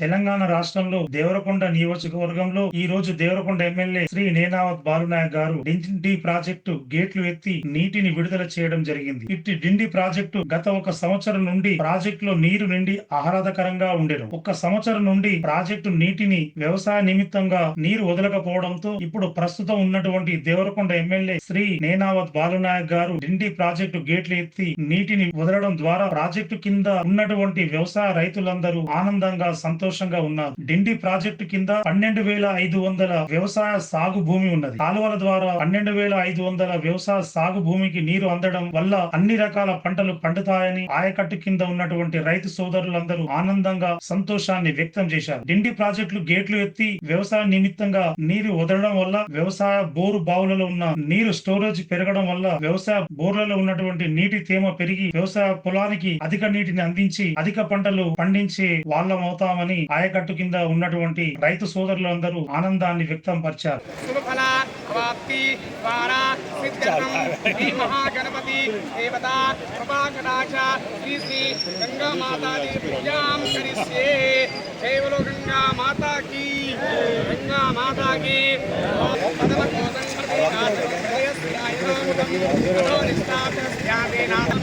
తెలంగాణ రాష్ట్రంలో దేవరకొండ నియోజకవర్గంలో ఈ రోజు దేవరకొండ ఎమ్మెల్యే శ్రీ నేనావత్ బాలునాయక్ గారు డిండి ప్రాజెక్టు గేట్లు ఎత్తి నీటిని విడుదల చేయడం జరిగింది. ఇట్టి డిండి ప్రాజెక్టు గత ఒక సంవత్సరం నుండి ప్రాజెక్టులో నీరు నిండి ఆహ్లాదకరంగా ఉండేను. ఒక సంవత్సరం నుండి ప్రాజెక్టు నీటిని వ్యవసాయ నిమిత్తంగా నీరు వదలకపోవడంతో ఇప్పుడు ప్రస్తుతం ఉన్నటువంటి దేవరకొండ ఎమ్మెల్యే శ్రీ నేనావత్ బాలునాయక్ గారు డిండి ప్రాజెక్టు గేట్లు ఎత్తి నీటిని వదలడం ద్వారా ప్రాజెక్టు కింద ఉన్నటువంటి వ్యవసాయ రైతులందరూ ఆనందంగా సంతోషంగా ఉన్నారు డిండి ప్రాజెక్టు కింద పన్నెండు వేల ఐదు వందల వ్యవసాయ సాగు భూమి ఉన్నది. కాలువల ద్వారా పన్నెండు వేల ఐదు వందల వ్యవసాయ సాగు భూమికి నీరు అందడం వల్ల అన్ని రకాల పంటలు పండుతాయని ఆయకట్టు కింద ఉన్నటువంటి రైతు సోదరులందరూ ఆనందంగా సంతోషాన్ని వ్యక్తం చేశారు. డిండి ప్రాజెక్టులు గేట్లు ఎత్తి వ్యవసాయ నిమిత్తంగా నీరు వదలడం వల్ల వ్యవసాయ బోరు బావులలో ఉన్న నీరు స్టోరేజ్ పెరగడం వల్ల వ్యవసాయ బోర్లలో ఉన్నటువంటి నీటి తేమ పెరిగి వ్యవసాయ పొలానికి అధిక నీటిని అందించి అధిక పంటలు పండించే వాళ్ళం అవుతామని ఆయకట్టు కింద ఉన్నటువంటి రైతు సోదరులందరూ ఆనందాన్ని వ్యక్తం పరిచారు. శుభఫల గంగా